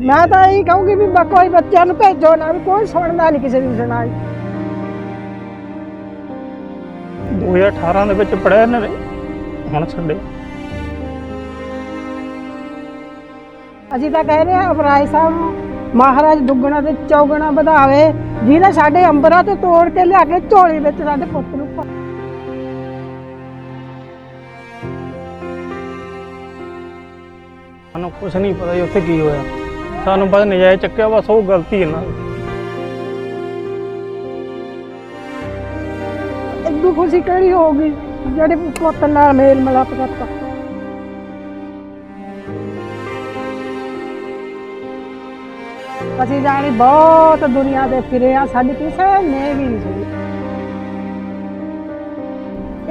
ਮੈਂ ਤਾਂ ਇਹੀ ਕਹੂੰਗੀ ਵੀ ਬ- ਕੋਈ ਬੱਚਿਆਂ ਨੂੰ ਭੇਜੋ ਨਾ ਵੀ ਕੋਈ ਸੁਣਦਾ ਨਹੀਂ ਕਿਸੇ ਦੀ ਸੁਣਾਈ। 2018 ਦੇ ਵਿੱਚ ਪੜਿਆ ਇਹਨਾਂ ਨੇ ਹੁਣ ਛੱਡੇ। ਅਸੀਂ ਤਾਂ ਕਹਿ ਰਹੇ ਹਾਂ ਅਬਰਾਏ ਸਾਹਿਬ ਮਹਾਰਾਜ ਦੁੱਗਣਾ ਤੇ ਚੌਗਣਾ ਵਧਾਵੇ ਜਿਹਨੇ ਸਾਡੇ ਅੰਬਰਾਂ ਤੋਂ ਤੋੜ ਕੇ ਲਿਆ ਕੇ ਝੋਲੀ ਵਿੱਚ ਸਾਡੇ ਪੁੱਤ ਨੂੰ ਪਾ- ਸਾਨੂੰ ਕੁਝ ਨਹੀਂ ਪਤਾ ਜੀ ਉੱਥੇ ਕੀ ਹੋਇਆ। ਸਾਨੂੰ ਬਸ ਨਜਾਇਜ਼ ਚੱਕਿਆ, ਬਸ ਉਹ ਗਲਤੀ ਇਹਨਾਂ ਦੀ ਇਦੋਂ ਖੁਸ਼ੀ ਕਿਹੜੀ ਹੋਊਗੀ ਜਿਹੜੇ ਪੁੱਤ ਨਾਲ ਮੇਲ ਮਿਲਾਪ ਕਰਤਾ। ਅਸੀਂ ਜਾਣੀ ਬਹੁਤ ਦੁਨੀਆ ਦੇ ਫਿਰੇ ਆ, ਸਾਡੀ ਕਿਸੇ ਨੇ ਵੀ ਨਹੀਂ ਸੁਣੀ।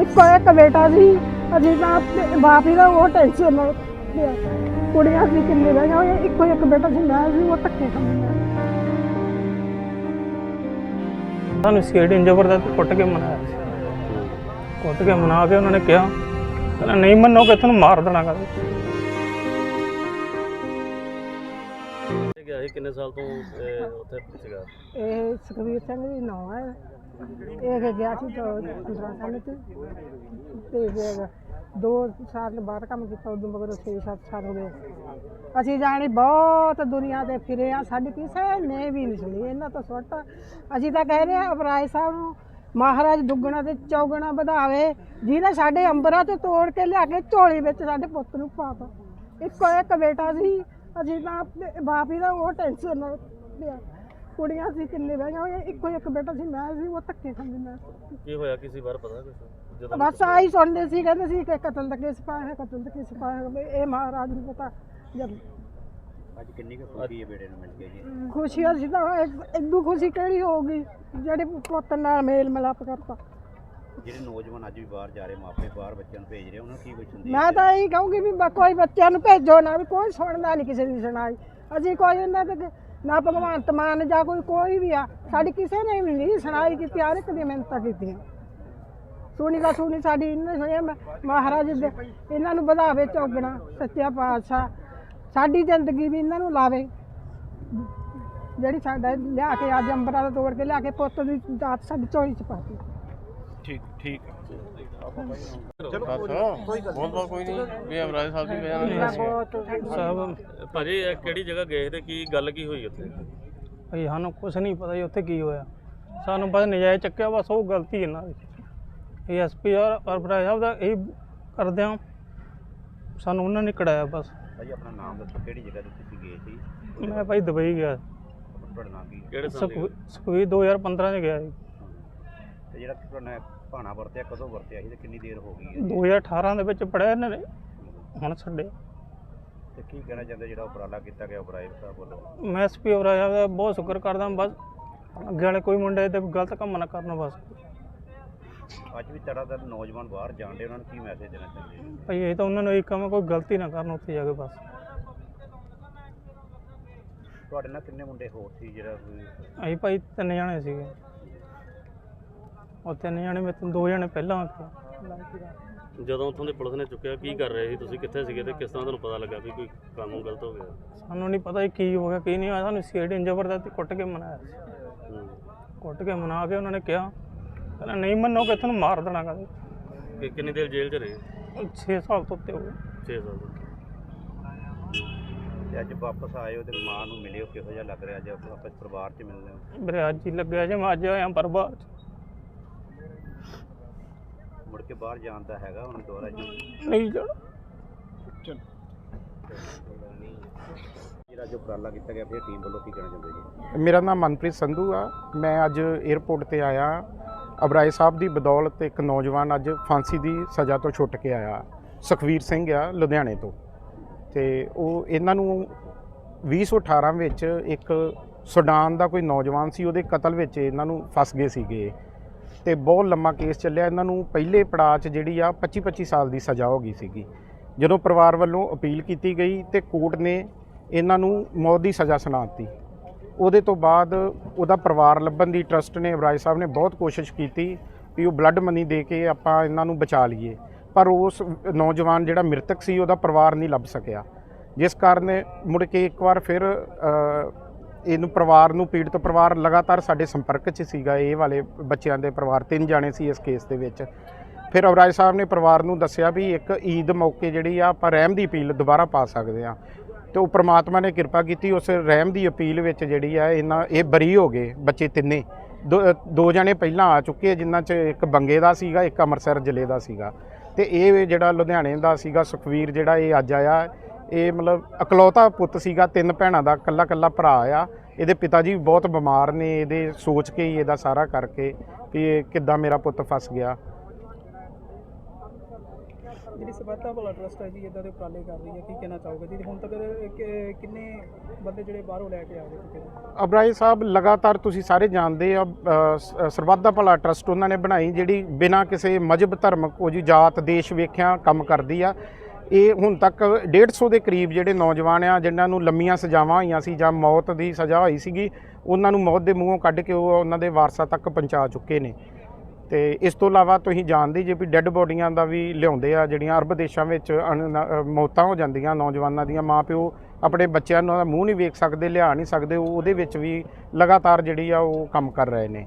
ਇੱਕੋ ਇੱਕ ਬੇਟਾ ਸੀ, ਅਸੀਂ ਤਾਂ ਆਪਣੇ ਬਾਪ ਹੀ ਦਾ ਉਹ ਟੈਨਸ਼ਨ ਨਾਲ ਕੁੜੀਆਂ ਸੀ ਕਿੰਨੇ ਰਹਿ ਗਏ ਇੱਕੋ ਇੱਕ ਬੇਟਾ ਸੀ ਮੈਂ ਸੀ ਉਹ ਧੱਕੇ ਖਾਂਦਾ ਸਾਨੂੰ ਸੀਡੀ ਜ਼ਬਰਦਸਤ ਕੁੱਟ ਕੇ ਮਨਾਇਆ ਸੀ। ਕੁੱਟ ਕੇ ਮਨਾ ਕੇ ਉਹਨਾਂ ਨੇ ਕਿਹਾ ਕਹਿੰਦਾ ਨਹੀਂ ਮੰਨੋਗੇ ਤੁਹਾਨੂੰ ਮਾਰ ਦੇਣਾ ਕਹਿੰਦਾ ਗਿਆ ਸੀ ਕਿੰਨੇ ਸਾਲ ਤੋਂ ਉੱਥੇ ਸੀਗਾ? ਇਹ ਸੁਖਵੀਰ ਸਿੰਘ ਦੀ ਨਾਂ ਹੈ। ਇਹ ਕਿ ਗਿਆ ਸੀ ਤੋਂ ਦੂਸਰਾ ਸਾਲ ਚ ਤੇ ਫਿਰ ਦੋ ਸਾਲ ਬਾਅਦ ਕੰਮ ਕੀਤਾ, ਉਦੋਂ ਮਗਰ 6-7 ਸਾਲ ਹੋ ਗਏ। ਅਸੀਂ ਜਾਣੀ ਬਹੁਤ ਦੁਨੀਆ ਤੇ ਫਿਰੇ ਆ, ਸਾਡੀ ਕਿਸੇ ਨੇ ਵੀ ਨਹੀਂ ਸੁਣੀ, ਇਹਨਾਂ ਤੋਂ ਸੁੱਟ। ਅਸੀਂ ਤਾਂ ਕਹਿ ਰਹੇ ਆ ਅਬਰਾਏ ਸਾਹਿਬ ਨੂੰ ਮਹਾਰਾਜ ਦੁੱਗਣਾ ਤੇ ਚੌਗਣਾ ਵਧਾਵੇ, ਜਿਹਨੇ ਸਾਡੇ ਅੰਬਰਾਂ ਤੋਂ ਤੋੜ ਕੇ ਲਿਆ ਕੇ ਝੋਲੀ ਵਿੱਚ ਸਾਡੇ ਪੁੱਤ ਨੂੰ ਪਾਤਾ ਇੱਕੋ ਇੱਕ ਬੇਟਾ ਸੀ, ਅਸੀਂ ਤਾਂ ਆਪਣੇ ਬਾਪ ਹੀ ਦਾ ਉਹ ਟੈਨਸ਼ਨ ਨਾਲ ਲਿਆ ਕੁੜੀਆਂ ਸੀ ਕਿੰਨੇ ਬਹਿ ਗਏ ਇੱਕੋ ਇੱਕ ਬੇਟਾ ਸੀ, ਮੈਂ ਸੀ, ਉਹ ਧੱਕੇ ਖਾਂਦੀ ਮੈਂ। ਕੀ ਹੋਇਆ ਕਿਸੇ ਵਾਰ ਪਤਾ ਕੁਛ? ਬਸ ਆਹੀ ਸੁਣਦੇ ਸੀ ਕਹਿੰਦੇ ਸੀ ਕਿ ਕਤਲ ਦਾ ਕੇਸ ਪਾਇਆ ਹੈ ਕਤਲ ਦਾ ਕੇਸ ਪਾਇਆ ਹੈ ਵੀ ਇਹ ਮਹਾਰਾਜ ਨੂੰ ਪਤਾ ਜਦ ਅੱਜ ਕਿੰਨੀ ਕੁ ਖੁਸ਼ੀ ਹੈ ਬੇੜੇ ਨੂੰ ਮਿਲ ਕੇ ਜੀ? ਖੁਸ਼ੀ ਅਸੀਂ ਤਾਂ ਇਦੋਂ ਖੁਸ਼ੀ ਕਿਹੜੀ ਹੋਊਗੀ ਜਿਹੜੇ ਪੁੱਤ ਨਾਲ ਮੇਲ ਮਿਲਾਪ ਕਰਤਾ। ਜਿਹੜੇ ਨੌਜਵਾਨ ਅੱਜ ਵੀ ਬਾਹਰ ਜਾ ਰਹੇ ਮਾਪੇ ਬਾਹਰ ਬੱਚਿਆਂ ਨੂੰ ਭੇਜ ਰਹੇ ਉਹਨਾਂ ਨੂੰ ਕੀ ਕੋਈ ਸੰਦੇਸ਼ ਮੈਂ ਤਾਂ ਇਹੀ ਕਹੂੰਗੀ ਵੀ ਬ- ਕੋਈ ਬੱਚਿਆਂ ਨੂੰ ਭੇਜੋ ਨਾ ਵੀ ਕੋਈ ਸੁਣਦਾ ਨਹੀਂ ਕਿਸੇ ਦੀ ਸੁਣਾਈ। ਅਸੀਂ ਕੋਈ ਇਹਨਾਂ ਤੇ ਨਾ ਭਗਵੰਤ ਮਾਨ ਜਾਂ ਕੋਈ ਕੋਈ ਵੀ ਆ ਸਾਡੀ ਕਿਸੇ ਨੇ ਵੀ ਨਹੀਂ ਸੁਣਾਈ ਕੀਤੀ ਹਰ ਇੱਕ ਦੀ ਮਿਹਨਤਾਂ ਕੀਤੀਆਂ। ਸੁਣੀ ਦਾ ਸੁਣੀ ਸਾਡੀ ਇਹਨੇ ਸੁਣਿਆ ਮ- ਮਹਾਰਾਜ ਦੇ ਇਹਨਾਂ ਨੂੰ ਵਧਾਵੇ ਚੌਗਣਾ ਸੱਚਿਆ ਪਾਤਸ਼ਾਹ। ਸਾਡੀ ਜ਼ਿੰਦਗੀ ਵੀ ਇਹਨਾਂ ਨੂੰ ਲਾਵੇ। ਜਿਹੜੀ ਸਾਡਾ ਲਿਆ ਕੇ ਅੱਜ ਅੰਬਰਾਂ ਦਾ ਤੋੜ ਕੇ ਲਿਆ ਕੇ ਪੁੱਤ ਦੀ ਦਾਤ ਸਾਡੀ ਝੋਲੀ ਚ ਪਾਤੀ ਠੀਕ ਠੀਕ। ਬਹੁਤ ਬਹੁਤ ਕੋਈ ਨਹੀਂ ਵੀ ਅਮਰਾਜ ਸਾਹਿਬ ਦੀ ਵਜ੍ਹਾ ਬਹੁਤ ਸਾਹਿਬ ਭਾਜੀ ਇਹ ਕਿਹੜੀ ਜਗ੍ਹਾ ਗਏ ਤੇ ਕੀ ਗੱਲ ਕੀ ਹੋਈ ਉੱਥੇ? ਭਈ ਸਾਨੂੰ ਕੁਝ ਨਹੀਂ ਪਤਾ ਜੀ ਉੱਥੇ ਕੀ ਹੋਇਆ। ਸਾਨੂੰ ਬਸ ਨਜਾਇਜ਼ ਚੱਕਿਆ ਬਸ ਉਹ ਗਲਤੀ ਇਹਨਾਂ ਦੀ। ਐਸਪੀ ਔਰ ਅਰਪਰਾਜ ਸਾਹਿਬ ਦਾ ਇਹ ਕਰਦੇ ਹਾਂ। ਸਾਨੂੰ ਉਹਨਾਂ ਨੇ ਕਢਾਇਆ ਬਸ। ਭਾਈ ਆਪਣਾ ਨਾਮ ਦੱਸੋ ਕਿਹੜੀ ਜਗ੍ਹਾ ਤੇ ਤੁਸੀਂ ਗਏ ਸੀ? ਮੈਂ ਭਾਈ ਦੁਬਈ ਗਿਆ। ਤੁਹਾਡਾ ਨਾਮ ਕੀ? ਕਿਹੜੇ ਸਾਲ ਦੀ ਸੁਖਵੀ- ਸੁਖਵੀਰ 2015 ਚ ਗਿਆ ਜੀ ਤੇ ਜਿਹੜਾ ਤੁਹਾਡਾ ਭਾਣਾ ਵਰਤਿਆ ਕਦੋਂ ਵਰਤਿਆ ਸੀ ਤੇ ਕਿੰਨੀ ਦੇਰ ਹੋ ਗਈ ਹੈ? 2018 ਦੇ ਵਿੱਚ ਪੜਿਆ ਇਹਨਾਂ ਨੇ। ਹੁਣ ਛੱਡੇ। ਤੇ ਕੀ ਕਹਿਣਾ ਚਾਹੁੰਦੇ ਜਿਹੜਾ ਉਪਰਾਲਾ ਕੀਤਾ ਗਿਆ ਉਪਰਾਇਬ ਸਾਹਿਬ ਵੱਲੋਂ? ਮੈਂ ਐਸਪੀ ਸਾਹਿਬ ਦਾ ਬਹੁਤ ਸ਼ੁਕਰ ਕਰਦਾ ਬਸ ਅੱਗੇ ਵਾਲੇ ਕੋਈ ਮੁੰਡੇ ਤੇ ਗਲਤ ਕੰਮ ਨਾ ਕਰਨ ਬਸ। ਅੱਜ ਵੀ ਤੜਾ ਤੜ ਨੌਜਵਾਨ ਬਾਹਰ ਜਾਣਦੇ ਉਹਨਾਂ ਨੂੰ ਕੀ ਮੈਸੇਜ ਦੇਣਾ ਚਾਹੁੰਦੇ ਹੋ? ਭਾਈ ਇਹ ਤਾਂ ਉਹਨਾਂ ਨੂੰ ਇੱਕ ਕੰਮ ਹੈ, ਕੋਈ ਗਲਤੀ ਨਾ ਕਰਨ ਉੱਥੇ ਜਾ ਕੇ ਬਸ। ਤੁਹਾਡੇ ਨਾਲ ਕਿੰਨੇ ਮੁੰਡੇ ਹੋਰ ਸੀ ਜਿਹੜਾ ਕੋਈ ਅਸੀਂ ਭਾਈ ਤਿੰਨ ਜਣੇ ਸੀਗੇ। ਉਹ ਤਿੰਨ ਜਣੇ ਮੇਰੇ ਤੋਂ ਦੋ ਜਣੇ ਪਹਿਲਾਂ ਆ ਗਏ ਜਦੋਂ ਉੱਥੋਂ ਦੇ ਪੁਲਿਸ ਨੇ ਚੁੱਕਿਆ ਕੀ ਕਰ ਰਹੇ ਸੀ ਤੁਸੀਂ? ਕਿੱਥੇ ਸੀਗੇ ਤੇ ਕਿਸ ਤਰ੍ਹਾਂ ਤੁਹਾਨੂੰ ਪਤਾ ਲੱਗਾ ਵੀ ਕੋਈ ਕਾਨੂੰਨ ਗਲਤ ਹੋ ਗਿਆ? ਸਾਨੂੰ ਨਹੀਂ ਪਤਾ ਸੀ ਕੀ ਹੋ ਗਿਆ ਕੀ ਨਹੀਂ ਹੋਇਆ। ਸਾਨੂੰ ਸੀਡੀ ਜ਼ਬਰਦਸਤੀ ਕੁੱਟ ਕੇ ਮਨਾਇਆ ਸੀ। ਕੁੱਟ ਕੇ ਮਨਾ ਕੇ ਉਹਨਾਂ ਨੇ ਕਿਹਾ ਕਹਿੰਦਾ ਨਹੀਂ ਮੰਨੋਗੇ ਤੁਹਾਨੂੰ ਮਾਰ ਦੇਣਾ ਕਹਿੰਦੇ ਕਿ ਕਿੰਨੀ ਦੇਰ ਜੇਲ੍ਹ 'ਚ ਰਹੇ? 6 ਸਾਲ ਤੋਂ ਉੱਤੇ ਹੋ ਗਏ। 6 ਸਾਲ ਤੇ ਅੱਜ ਵਾਪਸ ਆਏ ਹੋ ਤੇ ਮਾਂ ਨੂੰ ਮਿਲਿਓ ਕਿਹੋ ਜਿਹਾ ਲੱਗ ਰਿਹਾ? ਅੱਜ ਵਾਪਸ ਪਰਿਵਾਰ 'ਚ ਮਿਲਦੇ ਹੋ। ਮੇਰੇ ਅੱਜ ਹੀ ਲੱਗਿਆ ਜੇ ਮੈਂ ਅੱਜ ਆਇਆ ਪਰਬਾਰ ਚ। ਮੁੜ ਕੇ ਬਾਹਰ ਜਾਣ ਦਾ ਹੈਗਾ ਹੁਣ ਦੁਬਾਰਾ ਜੀ? ਨਹੀਂ ਜਾਣਾ। ਜਿਹੜਾ ਜੋ ਉਪਰਾਲਾ ਕੀਤਾ ਗਿਆ ਫਿਰ ਟੀਮ ਵੱਲੋਂ ਕੀ ਕਹਿਣਾ ਚਾਹੁੰਦੇ ਜੀ? ਮੇਰਾ ਨਾਮ ਮਨਪ੍ਰੀਤ ਸੰਧੂ ਆ। ਮੈਂ ਅੱਜ 에ਅਰਪੋਰਟ ਤੇ ਆਇਆ। ਅਬਰਾਏ ਸਾਹਿਬ ਦੀ ਬਦੌਲਤ ਇੱਕ ਨੌਜਵਾਨ ਅੱਜ ਫਾਂਸੀ ਦੀ ਸਜ਼ਾ ਤੋਂ ਛੁੱਟ ਕੇ ਆਇਆ। ਸੁਖਵੀਰ ਸਿੰਘ ਆ ਲੁਧਿਆਣੇ ਤੋਂ। ਤੇ ਉਹ ਇਹਨਾਂ ਨੂੰ 2018 ਵਿੱਚ ਇੱਕ ਸੁਡਾਨ ਦਾ ਕੋਈ ਨੌਜਵਾਨ ਸੀ, ਉਹਦੇ ਕਤਲ ਵਿੱਚ ਇਹਨਾਂ ਨੂੰ ਫਸ ਗਏ ਸੀਗੇ। ਤੇ ਬਹੁਤ ਲੰਮਾ ਕੇਸ ਚੱਲਿਆ। ਇਹਨਾਂ ਨੂੰ ਪਹਿਲੇ ਪੜਾਅ 'ਚ ਜਿਹੜੀ ਆ 25 25 ਸਾਲ ਦੀ ਸਜ਼ਾ ਹੋ ਗਈ ਸੀਗੀ। ਜਦੋਂ ਪਰਿਵਾਰ ਵੱਲੋਂ ਅਪੀਲ ਕੀਤੀ ਗਈ ਤੇ ਕੋਰਟ ਨੇ ਇਹਨਾਂ ਨੂੰ ਮੌਤ ਦੀ ਸਜ਼ਾ ਸੁਣਾ ਦਿੱਤੀ। ਉਹਦੇ ਤੋਂ ਬਾਅਦ ਉਹਦਾ ਪਰਿਵਾਰ ਲੱਭਣ ਦੀ ਟਰਸਟ ਨੇ ਅਬਰਾਜ ਸਾਹਿਬ ਨੇ ਬਹੁਤ ਕੋਸ਼ਿਸ਼ ਕੀਤੀ ਵੀ ਉਹ ਬਲੱਡ ਮਨੀ ਦੇ ਕੇ ਆਪਾਂ ਇਹਨਾਂ ਨੂੰ ਬਚਾ ਲਈਏ। ਪਰ ਉਸ ਨੌਜਵਾਨ ਜਿਹੜਾ ਮ੍ਰਿਤਕ ਸੀ, ਉਹਦਾ ਪਰਿਵਾਰ ਨਹੀਂ ਲੱਭ ਸਕਿਆ। ਜਿਸ ਕਾਰਨ ਮੁੜ ਕੇ ਇੱਕ ਵਾਰ ਫਿਰ ਇਹਨੂੰ ਪਰਿਵਾਰ ਨੂੰ, ਪੀੜਤ ਪਰਿਵਾਰ ਲਗਾਤਾਰ ਸਾਡੇ ਸੰਪਰਕ 'ਚ ਸੀਗਾ। ਇਹ ਵਾਲੇ ਬੱਚਿਆਂ ਦੇ ਪਰਿਵਾਰ, ਤਿੰਨ ਜਾਣੇ ਸੀ ਇਸ ਕੇਸ ਦੇ ਵਿੱਚ। ਫਿਰ ਅਵਰਾਜ ਸਾਹਿਬ ਨੇ ਪਰਿਵਾਰ ਨੂੰ ਦੱਸਿਆ ਵੀ ਇੱਕ ਈਦ ਮੌਕੇ ਜਿਹੜੀ ਆ, ਆਪਾਂ ਰਹਿਮ ਦੀ ਅਪੀਲ ਦੁਬਾਰਾ ਪਾ ਸਕਦੇ ਆ। ਤੇ ਉਹ ਪ੍ਰਮਾਤਮਾ ਨੇ ਕਿਰਪਾ ਕੀਤੀ, ਉਸ ਰਹਿਮ ਦੀ ਅਪੀਲ ਵਿੱਚ ਜਿਹੜੀ ਆ, ਇਹਨਾਂ ਇਹ ਬਰੀ ਹੋ ਗਏ ਬੱਚੇ ਤਿੰਨੇ। ਦੋ ਦੋ ਜਣੇ ਪਹਿਲਾਂ ਆ ਚੁੱਕੇ ਆ, ਜਿਨ੍ਹਾਂ 'ਚ ਇੱਕ ਬੰਗੇ ਦਾ ਸੀਗਾ, ਇੱਕ ਅੰਮ੍ਰਿਤਸਰ ਜ਼ਿਲ੍ਹੇ ਦਾ ਸੀਗਾ। ਤੇ ਇਹ ਜਿਹੜਾ ਲੁਧਿਆਣੇ ਦਾ ਸੀਗਾ, ਸੁਖਵੀਰ ਜਿਹੜਾ ਇਹ ਅੱਜ ਆਇਆ, ਇਹ ਮਤਲਬ ਇਕਲੌਤਾ ਪੁੱਤ ਸੀਗਾ, ਤਿੰਨ ਭੈਣਾਂ ਦਾ, ਇਕੱਲਾ ਇਕੱਲਾ ਭਰਾ ਆ। ਇਹਦੇ ਪਿਤਾ ਜੀ ਵੀ ਬਹੁਤ ਬਿਮਾਰ ਨੇ, ਇਹਦੇ ਸੋਚ ਕੇ ਹੀ ਇਹਦਾ ਸਾਰਾ ਕਰਕੇ ਵੀ ਇਹ ਕਿੱਦਾਂ ਮੇਰਾ ਪੁੱਤ ਫਸ ਗਿਆ। ਜਿਹੜੀ ਸਬੱਤਾ ਭਲਾ ਟਰਸਟ ਹੈ ਜੀ ਇਦਾਂ ਦੇ ਉਪਰਾਲੇ ਕਰ ਰਹੀ ਹੈ ਕੀ ਕਹਿਣਾ ਚਾਹੋਗੇ ਜੀ? ਹੁਣ ਤੱਕ ਕਿ- ਕਿੰਨੇ ਬੰਦੇ ਜਿਹੜੇ ਬਾਹਰੋਂ ਲੈ ਕੇ ਆ ਗਏ ਚੁੱਕੇ ਨੇ ਅਬਰਾਏ ਸਾਹਿਬ ਲਗਾਤਾਰ ਤੁਸੀਂ ਸਾਰੇ ਜਾਣਦੇ ਆ ਅ, ਸ- ਸਰਬੱਤ ਦਾ ਭਲਾ ਟਰਸਟ ਉਹਨਾਂ ਨੇ ਬਣਾਈ ਜਿਹੜੀ ਬਿਨਾਂ ਕਿਸੇ ਮਜਬ ਧਰਮ ਕੋਈ ਜਾਤ ਦੇਸ਼ ਵੇਖਿਆ ਕੰਮ ਕਰਦੀ ਆ। ਇਹ ਹੁਣ ਤੱਕ 150 ਦੇ ਕਰੀਬ ਜਿਹੜੇ ਨੌਜਵਾਨ ਆ ਜਿਨ੍ਹਾਂ ਨੂੰ ਲੰਮੀਆਂ ਸਜ਼ਾਵਾਂ ਹੋਈਆਂ ਸੀ ਜਾਂ ਮੌਤ ਦੀ ਸਜ਼ਾ ਹੋਈ ਸੀਗੀ ਉਹਨਾਂ ਨੂੰ ਮੌਤ ਦੇ ਮੂੰਹੋਂ ਕੱਢ ਕੇ ਉਹ ਉਹਨਾਂ ਦੇ ਵਾਰਸਾਂ ਤੱਕ ਪਹੁੰਚਾ ਚੁੱਕੇ ਨੇ। ਤੇ ਇਸ ਤੋਂ ਇਲਾਵਾ ਤੁਸੀਂ ਜਾਣਦੇ ਜੇ ਵੀ ਡੈੱਡ ਬੋਡੀਆਂ ਦਾ ਵੀ ਲਿਆਉਂਦੇ ਆ, ਜਿਹੜੀਆਂ ਅਰਬ ਦੇਸ਼ਾਂ ਵਿੱਚ ਅਣ- ਮੌਤਾਂ ਹੋ ਜਾਂਦੀਆਂ ਨੌਜਵਾਨਾਂ ਦੀਆਂ, ਮਾਪਿਓ ਆਪਣੇ ਬੱਚਿਆਂ ਨੂੰ ਮੂੰਹ ਨਹੀਂ ਵੇਖ ਸਕਦੇ, ਲਿਆ ਨਹੀਂ ਸਕਦੇ ਉਹਦੇ ਵਿੱਚ ਵੀ ਲਗਾਤਾਰ ਜਿਹੜੀ ਆ ਉਹ ਕੰਮ ਕਰ ਰਹੇ ਨੇ।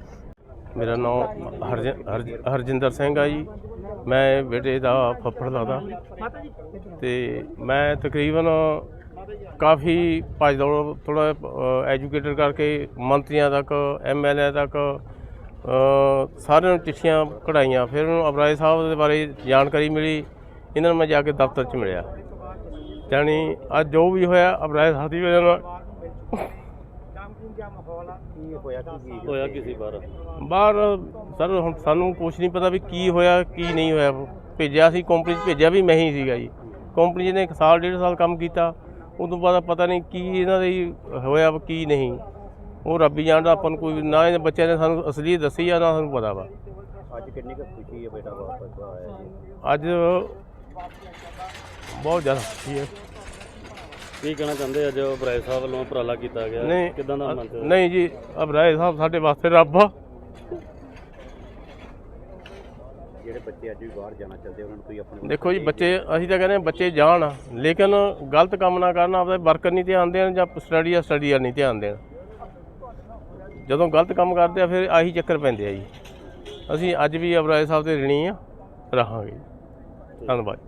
ਮੇਰਾ ਨਾਮ ਹਰਜ- ਹਰਜ- ਹਰਜਿੰਦਰ ਸਿੰਘ ਆ ਜੀ। ਮੈਂ ਬੇਟੇ ਦਾ ਫੱਫੜ ਲੱਗਦਾ ਤੇ ਮੈਂ ਤਕਰੀਬਨ ਕਾਫੀ ਭੱਜ ਦੌੜ ਥੋੜਾ ਐਜੂਕੇਟਡ ਕਰਕੇ ਮੰਤਰੀਆਂ ਤੱਕ ਐਮਐਲਏ ਤੱਕ ਸਾਰਿਆਂ ਨੂੰ ਚਿੱਠੀਆਂ ਕਢਾਈਆਂ। ਫਿਰ ਉਹਨੂੰ ਅਬਰਾਏ ਸਾਹਿਬ ਦੇ ਬਾਰੇ ਜਾਣਕਾਰੀ ਮਿਲੀ। ਇਹਨਾਂ ਨੂੰ ਮੈਂ ਜਾ ਕੇ ਦਫ਼ਤਰ 'ਚ ਮਿਲਿਆ। ਜਾਣੀ ਅੱਜ ਜੋ ਵੀ ਹੋਇਆ ਅਬਰਾਏ ਸਾਹਿਬ ਦੀ ਵਜ੍ਹਾ ਨਾਲ ਹੋਇਆ ਬਾਹਰ? ਬਾਹਰ ਸਰ ਹੁਣ ਸਾਨੂੰ ਕੁਝ ਨਹੀਂ ਪਤਾ ਵੀ ਕੀ ਹੋਇਆ ਕੀ ਨਹੀਂ ਹੋਇਆ। ਭੇਜਿਆ ਸੀ ਕੰਪਨੀ 'ਚ ਭੇਜਿਆ ਵੀ ਮੈਂ ਹੀ ਸੀਗਾ ਜੀ। ਕੰਪਨੀ ਨੇ ਇੱਕ ਸਾਲ ਡੇਢ ਸਾਲ ਕੰਮ ਕੀਤਾ। ਤੋਂ ਬਾਅਦ ਪਤਾ ਨਹੀਂ ਕੀ ਇਹਨਾਂ ਦੇ ਹੋਇਆ ਕੀ ਨਹੀਂ। ਉਹ ਰੱਬੀ ਜਾਣਦਾ ਆਪਾਂ ਨੂੰ ਕੋਈ ਨਾ ਇਹਨਾਂ ਬੱਚਿਆਂ ਨੇ ਸਾਨੂੰ ਅਸਲੀ ਦੱਸੀ ਆ ਨਾ ਸਾਨੂੰ ਪਤਾ ਵਾ। ਅੱਜ ਕਿੰਨੀ ਕੁ ਖੁਸ਼ੀ ਹੈ ਬੇਟਾ ਵਾਪਸ ਆਇਆ ਜੀ? ਅੱਜ ਬਹੁਤ ਜ਼ਿਆਦਾ ਖੁਸ਼ੀ ਹੈ ਕੀ ਕਹਿਣਾ ਚਾਹੁੰਦੇ ਅੱਜ ਬਰਾਏ ਸਾਹਿਬ ਵੱਲੋਂ ਉਪਰਾਲਾ ਕੀਤਾ ਗਿਆ। ਨਹੀਂ ਕਿਦਾਂ ਦਾ ਮੰਨਦੇ ਨਹੀਂ ਜੀ ਅਬਰਾਏ ਸਾਹਿਬ ਸਾਡੇ ਵਾਸਤੇ ਰੱਬ ਆ। ਜਿਹੜੇ ਬੱਚੇ ਅੱਜ ਵੀ ਬਾਹਰ ਜਾਣਾ ਚਾਹੁੰਦੇ ਉਹਨਾਂ ਨੂੰ ਕੋਈ ਆਪਣੇ ਦੇਖੋ ਜੀ ਬੱਚੇ ਅਸੀਂ ਤਾਂ ਕਹਿੰਦੇ ਬੱਚੇ ਜਾਣ ਲੇਕਿਨ ਗਲਤ ਕੰਮ ਨਾ ਕਰਨ ਆਪਦੇ ਵਰਕਰ ਨਹੀਂ ਧਿਆਨ ਦੇਣ ਜਾਂ ਸਟੱਡੀ ਆ ਸਟੱਡੀ ਆ ਨਹੀਂ ਧਿਆਨ ਦੇਣ। ਜਦੋਂ ਗਲਤ ਕੰਮ ਕਰਦੇ ਆ, ਫਿਰ ਆਹੀ ਚੱਕਰ ਪੈਂਦੇ ਆ ਜੀ। ਅਸੀਂ ਅੱਜ ਵੀ ਅਬਰਾਏ ਸਾਹਿਬ ਦੇ ਰਿਣੀ ਆ, ਰਹਾਂਗੇ ਧੰਨਵਾਦ।